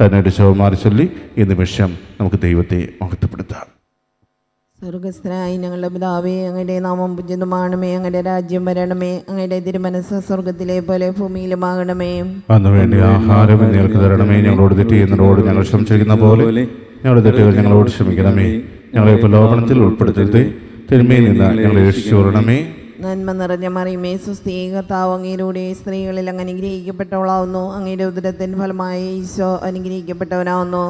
കരുണയുടെ ശവമാറി ചൊല്ലി ഈ നിമിഷം നമുക്ക് ദൈവത്തെ മഹത്വപ്പെടുത്താം. സ്വർഗസ്ഥനായി ഞങ്ങളുടെ പിതാവേ അങ്ങയുടെ നാമം പൂജിതമാണമേ അങ്ങയുടെ രാജ്യം വരണമേ അങ്ങയുടെ തിരുമനസ് സ്വർഗത്തിലെ പോലെ ഭൂമിയിലുമാകണമേ. അന്ന് വേണ്ടി ആഹാരം നിങ്ങൾക്ക് തരണമേ ഞങ്ങളോട് തെറ്റ് ചെയ്യുന്നതോട് ഞങ്ങൾ ക്ഷമിച്ചിരിക്കുന്ന പോലെ ഞങ്ങളുടെ തെറ്റുകൾ ഞങ്ങളോട് ക്ഷമിക്കണമേ. ഞങ്ങളെ പ്രലോഭനത്തിൽ ഉൾപ്പെടുത്തരുത്. തിരുമയിൽ നിന്ന് ഞങ്ങളെ രക്ഷിച്ചു കൊള്ളണമേ. നന്മ നിറഞ്ഞ മറിയമേ സുസ്ഥീ കർത്താവ് അങ്ങയിലൂടെ സ്ത്രീകളിൽ അങ്ങ് അനുഗ്രഹിക്കപ്പെട്ടവളാവുന്നു. അങ്ങയുടെ ഉദരത്തിൻ ഫലമായി ഈശോ അനുഗ്രഹിക്കപ്പെട്ടവനാവുന്നു.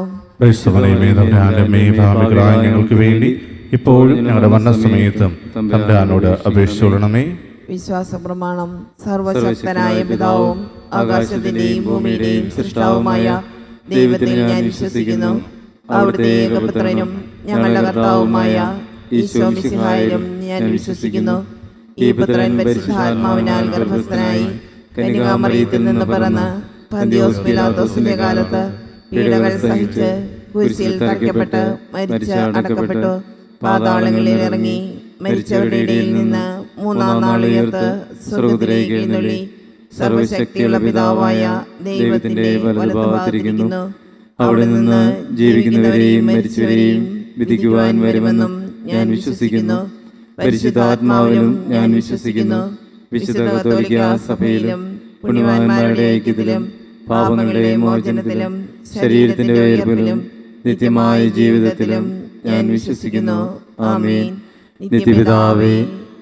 ഞങ്ങൾക്ക് വേണ്ടി ഇപ്പോഴും ഞങ്ങളുടെ മരണസമയത്തും തമ്പുരാനോട് അപേക്ഷിച്ചു കൊള്ളണമേ വിശ്വാസ പ്രമാണം സർവശക്തനായ പിതാവും ആകാശത്തിന്റെയും ഭൂമിയുടെയും സൃഷ്ടാവുമായ ദൈവത്തിൽ ഞാൻ വിശ്വസിക്കുന്നു. അവിടുത്തെ ഏകപുത്രനും ഞങ്ങളുടെ കർത്താവുമായ ഈശോ മിശിഹായിലും ഞാൻ വിശ്വസിക്കുന്നു. ഈ പുത്രൻ പരിശുദ്ധാത്മാവിനാൽ ഗർഭസ്ഥനായി കനികാമറിയത്തിൽ നിന്ന് പിറന്ന് പന്തിയോസ് പിലാത്തോസിന്റെ കാലത്ത് പീഡകൾ സഹിച്ച് കുരിശിൽ തറയ്ക്കപ്പെട്ട് മരിച്ച് അടക്കപ്പെട്ടു. പാതാളങ്ങളിൽ ഇറങ്ങി മരിച്ചവരുടെ ഇടയിൽ നിന്ന് മൂന്നാം നാൾ ഉയർത്ത് സ്വർഗത്തിലേക്ക് എഴുന്നള്ളി. സർവശക്തിയുള്ള പിതാവായ ദൈവത്തിന്റെ വലതുഭാഗത്തിരിക്കുന്നു. അവിടെ നിന്ന് ജീവിക്കുന്നവരെയും മരിച്ചവരെയും വിധിക്കുവാൻ വരുമെന്നും ഞാൻ വിശ്വസിക്കുന്നു. പരിശുദ്ധാത്മാവിലും ഞാൻ വിശ്വസിക്കുന്നു. വിശുദ്ധ കത്തോലിക്ക സഭയിലും പുണ്യവാന്മാരുടെ ഐക്യത്തിലും പാപങ്ങളുടെ മോചനത്തിലും ശരീരത്തിന്റെ ഉയർപ്പിലും നിത്യമായ ജീവിതത്തിലും ഞാൻ വിശ്വസിക്കുന്നു. ആമേ നിത്യപിതാവേ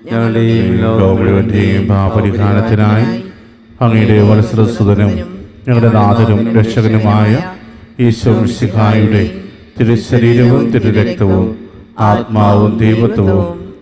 ഞങ്ങളുടെയും ലോകം മുഴുവന്റെയും പാപരിഹാരത്തിനായി അങ്ങയുടെ വത്സരസുതനും ഞങ്ങളുടെ നാഥനും രക്ഷകനുമായ ഈശോ മിശിഹായുടെ തിരുശരീരവും തിരുരക്തവും ആത്മാവും ദൈവത്വവും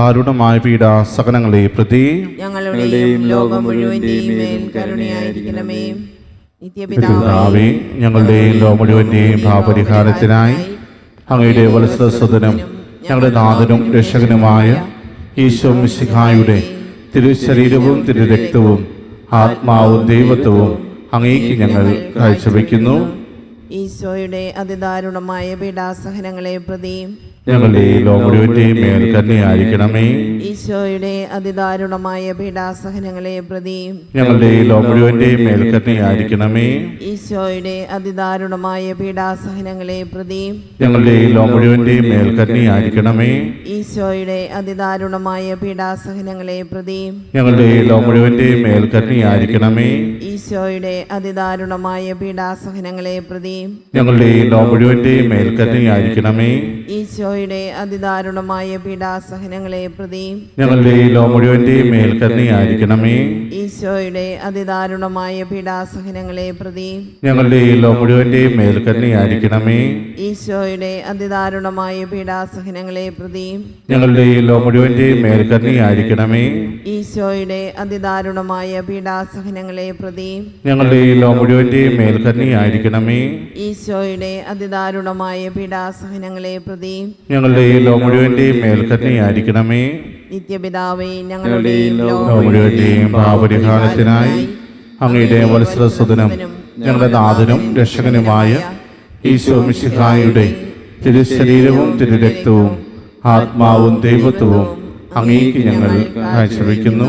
അതിദാരുണമായ പീഡാസകനങ്ങളെ പ്രതി ഞങ്ങളുടെയും ലോകം മുഴുവന്റെയും കരുണയായിരിക്കണമേ. പിതാവേ ഞങ്ങളുടെയും ലോകം മുഴുവന്റെയും ഭാവപരിഹാരത്തിനായി അങ്ങയുടെ വത്സരസ്വതനും ഞങ്ങളുടെ നാഥനും രക്ഷകനുമായ ഈശോ മിശിഹായുടെ തിരുശരീരവും തിരുരക്തവും ആത്മാവും ദൈവത്വവും അങ്ങേക്ക് ഞങ്ങൾ കാഴ്ചവെക്കുന്നു. ഈശോയുടെ അതിദാരുണമായ പീഡാസഹനങ്ങളെ പ്രതി ഞങ്ങളുടെ ഈ ലോ മുഴുവന്റെയും മേൽ കന്യയായിരിക്കണമേ ഈശോയുടെ അതിദാരുണമായ പീഡാസഹനങ്ങളെ പ്രതി ഞങ്ങളുടെ ഈ ലോ മുഴുവന്റെയും മേൽ കന്യയായിരിക്കണമേ ഈശോയുടെ അതിദാരുണമായ പീഡാസഹനങ്ങളെ പ്രതി ഞങ്ങളുടെ ഈ ലോ മുഴുവന്റെയും മേൽ കന്യയായിരിക്കണമേ ഈശോയുടെ അതിദാരുണമായ പീഡാസഹനങ്ങളെ പ്രതി ഞങ്ങളുടെ ഈ ലോ മുഴുവന്റെയും മേൽ കന്യയായിരിക്കണമേ ഈശോയുടെ അതിദാരുണമായ പീഡാസഹനങ്ങളെ പ്രതി ഞങ്ങളുടെ ഈ ലോ മുഴുവന്റെയും മേൽ കന്യയായിരിക്കണമേ ഈശോയുടെ അതിദാരുണമായ പീഡാസഹനങ്ങളെ പ്രതി ഞങ്ങളുടെ ഈ ലോ മുഴുവന്റെയും മേൽ ആയിരിക്കണമേ ഈശോയുടെ അതിദാരുണമായ പീഡാസഹനങ്ങളെ പ്രതി ഞങ്ങളുടെ ഈ ലോ മുഴുവന്റെയും മേൽ ആയിരിക്കണമേ ഈശോയുടെ അതിദാരുണമായ പീഡാസഹനങ്ങളെ പ്രതി ഞങ്ങളുടെ ഈ ലോ മുഴുവന്റെയും മേൽ ആയിരിക്കണമേ ഈശോയുടെ അതിദാരുണമായ പീഡാസഹനങ്ങളെ പ്രതി ഞങ്ങളുടെ ഈ ലോ മുഴുവന്റെയും മേൽ ആയിരിക്കണമേ ഈശോയുടെ അതിദാരുണമായ പീഡാസഹനങ്ങളെ പ്രതി ഞങ്ങളുടെ ഈ ലോ മുഴുവന്റെയും മേൽ കന്യയായിരിക്കണമേ നിത്യപിതാവേ ഞങ്ങളുടെ മുഴുവന്റെയും പാപരിഹാരത്തിനായി അങ്ങയുടെ വത്സരസുതനും ഞങ്ങളുടെ നാഥനും രക്ഷകനുമായ ഈശോ മിശിഹായുടെ തിരുശരീരവും തിരുരക്തവും ആത്മാവും ദൈവത്വവും അങ്ങേക്ക് ഞങ്ങൾ കാഴ്ചവെക്കുന്നു.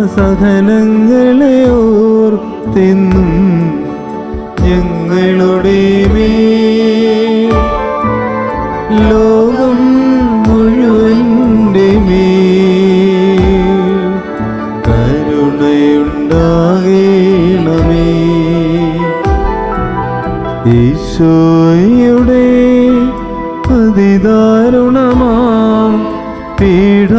പീഡാസഹനങ്ങളെ ഓർത്തിന്നും ഞങ്ങളുടെ ലോകം മുഴുവന്റെ മേ കരുണയുണ്ടാകേണമേ. ഈശോയുടെ അതിദാരുണമാം പീഡാസഹനങ്ങളെ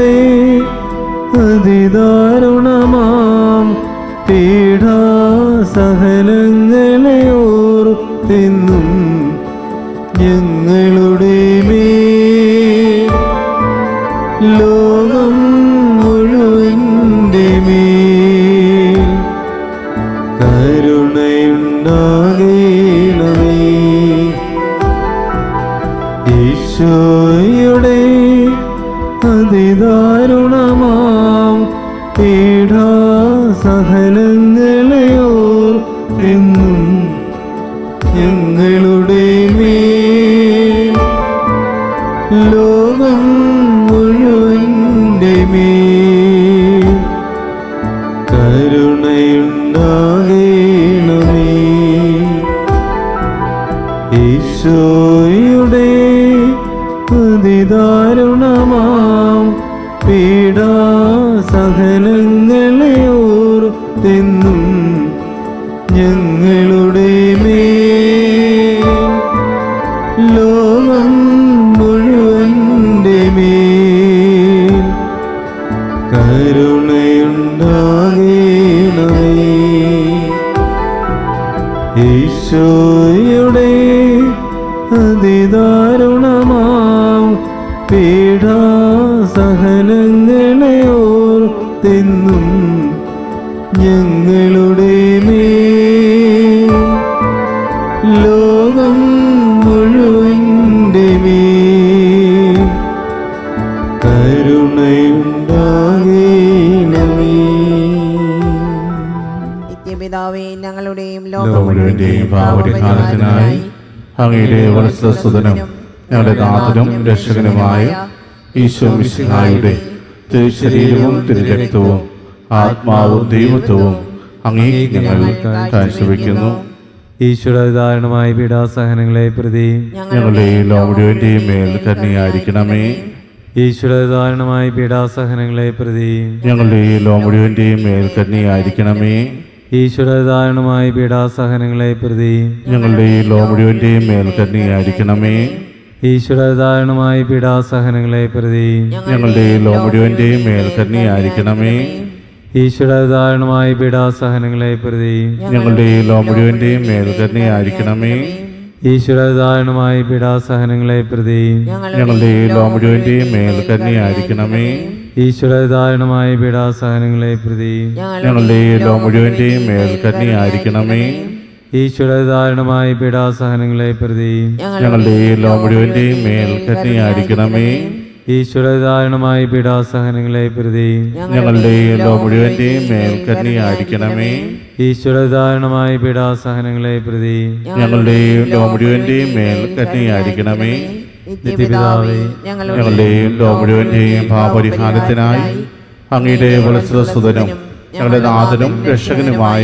പീഡാസഹനങ്ങളെ ഓർത്തെന്നും ഞങ്ങളുടെ മേ ലോകം മുഴുവന്റെ ഞങ്ങളുടെ മേൽ ലോകം മുഴുവന്റെ മേൽ കരുണയുണ്ടാകേണമേ. ഈശോയുടെ അതിദാരുണമാം പീഡാസഹനങ്ങളെ ഓർത്തിന്നും പീഡാസഹനങ്ങളെ ഓർത്തെന്നും ഞങ്ങളുടെ മേ ലോകം മുഴുവന്റെ മേ കരുണയുണ്ടാകേണമേ. നിത്യപിതാവേ ഞങ്ങളുടെയും ലോകം അങ്ങയുടെ വത്സസുതനും ഞങ്ങളുടെ നാഥനും രക്ഷകനുമായ ഈശോ മിശിഹായുടെ തിരുശരീരവും തിരുരക്തവും ആത്മാവും ദൈവത്വവും അങ്ങേക്ക് ഞങ്ങൾ കാഴ്ചവെക്കുന്നു. ഈശ്വരധാരണമായ പീഡാസഹനങ്ങളെ പ്രതി ഞങ്ങളുടെ ഈ മേൽ മുഴുവന്റെയും മേൽ കന്യായിരിക്കണമേ ഈശ്വരധാരണമായ പീഡാസഹനങ്ങളെ പ്രതി ഞങ്ങളുടെ ഈ മേൽ മുഴുവന്റെയും മേൽ കന്യായിരിക്കണമേ ഈശ്വരധാരണമായ പീഡാസഹനങ്ങളെ പ്രതി ഞങ്ങളുടെ ഈ ലോ മേൽ കന്യായിരിക്കണമേ ഈശ്വരധാരണമായ പീഡാസഹനങ്ങളെ പ്രതി ഞങ്ങളുടെ ലോമുഴുവന്റെയും ലോ മുഴുവന്റെയും മേൽ കന്യായിരിക്കണമേ ഈശ്വരധാരണമായ പീഡാസഹനങ്ങളെ പ്രതി ഞങ്ങളുടെ ലോമുഴുവന്റെയും ലോ മുഴുവന്റെയും മേൽ കന്യായിരിക്കണമേ ഈശ്വരധാരണമായ പീഡാസഹനങ്ങളെ പ്രതി ഞങ്ങളുടെ ലോമുഴുവന്റെയും ലോ മുഴുവന്റെയും മേൽ കന്യായിരിക്കണമേ ഈശ്വരധാരണമായ പീഡാസഹനങ്ങളെ പ്രതി ഞങ്ങളുടെ ലോമുഴുവന്റെയും ലോ മുഴുവന്റെയും മേൽ കന്യായിരിക്കണമേ ഈശ്വരധാരണമായ പീഡാസഹനങ്ങളെ പ്രതി. ഞങ്ങളുടെ എല്ലാ മുഴുവന്റെയും മേൽ കന്യായിരിക്കണമേ ഈശ്വരധാരണമായ പീഡാസഹനങ്ങളെ പ്രതി. ഞങ്ങളുടെ എല്ലാ മുഴുവന്റെയും മേൽ കന്യായിരിക്കണമേ ഈശ്വരധാരണമായ പീഡാസഹനങ്ങളെ പ്രതി. ഞങ്ങളുടെ എല്ലാ മുഴുവന്റെയും മേൽ നിത്യപിതാവേ ഞങ്ങളുടെ എല്ലാ മുഴുവന്റെയും മുഴുവന്റെയും പാപപരിഹാരത്തിനായി അങ്ങയുടെ വത്സരസുതനും ഞങ്ങളുടെ നാഥനും രക്ഷകനുമായ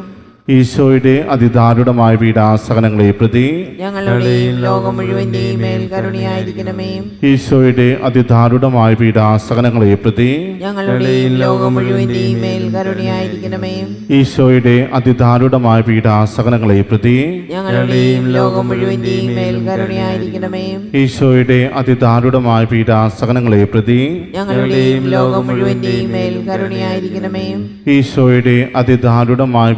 ഈശോയുടെ അതിദാരുടമായ പീഡാസകനങ്ങളെ പ്രതി ഞങ്ങളുടെയും ലോകം മുഴുവന്റെയും മേൽ കരുണയായിരിക്കണമേ. ഈശോയുടെ അതിദാരുടമായ പീഡാസകനങ്ങളെ പ്രതി ഞങ്ങളുടെയും ലോകം മുഴുവന്റെയും മേൽ കരുണയായിരിക്കണമേ. ഈശോയുടെ അതിദാരുടമായ പീഡാസകനങ്ങളെ പ്രതി ഞങ്ങളുടെയും ലോകം മുഴുവന്റെയും മേൽ കരുണയായിരിക്കണമേ. ഈശോയുടെ അതിദാരുടമായ പീഡാസകനങ്ങളെ പ്രതി ഞങ്ങളുടെയും ലോകം മുഴുവന്റെയും മേൽ കരുണയായിരിക്കണമേ. ഈശോയുടെ അതിദാരുണമായ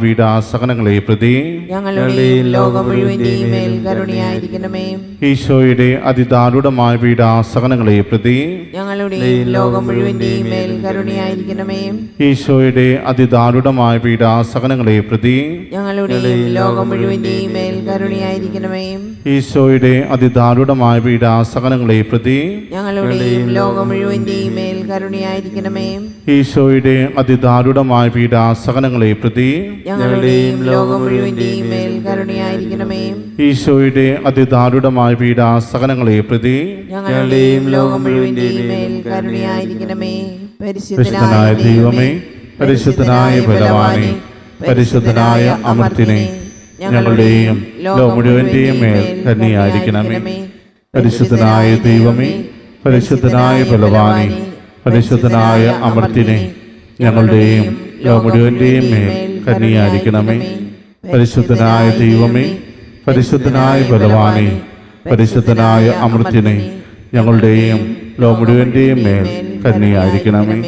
പീഡാസകനങ്ങളെ പ്രതി ഞങ്ങളുടെയും ലോകം മുഴുവന്റെയും മേൽ കരുണയായിരിക്കണമേ. ഈശോയുടെ അതിദാരുടമായ പീഡാസകനങ്ങളെ പ്രതി ഞങ്ങളുടെയും ലോകം മുഴുവന്റെയും മേൽ കരുണയായിരിക്കണമേ. ഈശോയുടെ പ്രതി ഞങ്ങളുടെ ലോകം മുഴുവന്റെയും മേൽ കരുണയായിരിക്കണമേ. ഈശോയുടെ അതിദാരുണമായ പീഡാസകനങ്ങളെ പ്രതി ഞങ്ങളുടെയും ലോകം മുഴുവന്റെയും മേൽ കരുണയായിരിക്കണമേ. ഈശോയുടെ അതിദാരുണമായ പീഡാസകനങ്ങളെ പ്രതി ഞങ്ങളുടെയും ലോകം മുഴുവന്റെയും മേൽ കരുണയായിരിക്കണമേ. ഈശോയുടെ അതിദാരുണമായ പീഡാസകനങ്ങളെ പ്രതി ഞങ്ങളുടെയും ലോകം മുഴുവന്റെയും മേൽ കരുണയായിരിക്കണമേ. പരിശുദ്ധനായ ദൈവമേ പരിശുദ്ധനായ ബലവാനെ പരിശുദ്ധനായ അമർത്തിനെ ഞങ്ങളുടെയും ലോ മുഴുവന്റെയും മേൽ കന്നിയായിരിക്കണമേ. പരിശുദ്ധനായ ദൈവമേ പരിശുദ്ധനായ ബലവാനെ പരിശുദ്ധനായ അമർത്തിനെ ഞങ്ങളുടെയും ലോ മുഴുവന്റെയും മേൽ കന്നിയായിരിക്കണമേ. പരിശുദ്ധനായ ദൈവമേ പരിശുദ്ധനായ ബലവാനെ പരിശുദ്ധനായ അമൃത്തിനെ ഞങ്ങളുടെയും ലോ മുഴുവന്റെയും മേൽ കന്നിയായിരിക്കണമേ.